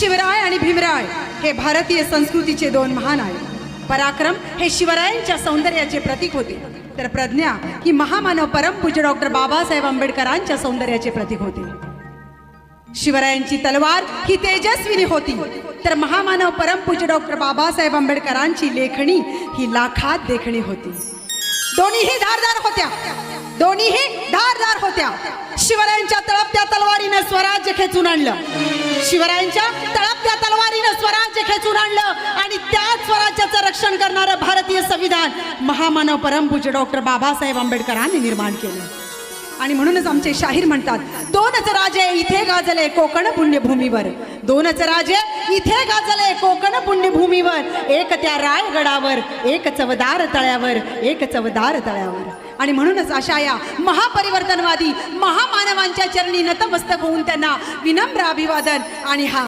शिवराय आणि भीमराय हे भारतीय संस्कृतीचे दोन महान आहे पराक्रम हे शिवरायांच्या सौंदर्याचे प्रतीक होते. तर प्रज्ञा ही महामानव परमपूज्य डॉक्टर बाबासाहेब आंबेडकरांच्या सौंदर्याचे प्रतीक होते. शिवरायांची तलवार ही तेजस्विनी होती. तर महामानव परमपूज्य डॉक्टर बाबासाहेब आंबेडकरांची लेखणी ही लाखात देखणी होती. दोन्हीही धारदार होत्या. दोन्हीही धारदार होत्या. शिवरायांच्या तळपत्या तलवारीनं स्वराज्य खेचून आणलं. शिवरायांच्या तळपत्या तलवारीनं स्वराज्य खेचून आणलं आणि त्या स्वराज्याचं रक्षण करणारं भारतीय संविधान महामानव परमपूज्य डॉक्टर बाबासाहेब आंबेडकरांनी निर्माण केलं. आणि म्हणूनच आमचे शाहीर म्हणतात दोनच राजे इथे गाजले कोकण पुण्यभूमीवर. दोनच राजे इथे गाजले कोकण भूमीवर एक त्या रायगडावर एक चवदार तळ्यावर एक चवदार तळ्यावर. आणि म्हणूनच अशा या महापरिवर्तनवादी महामानवांच्या चरणी नतमस्तक होऊन त्यांना विनम्र अभिवादन आणि हा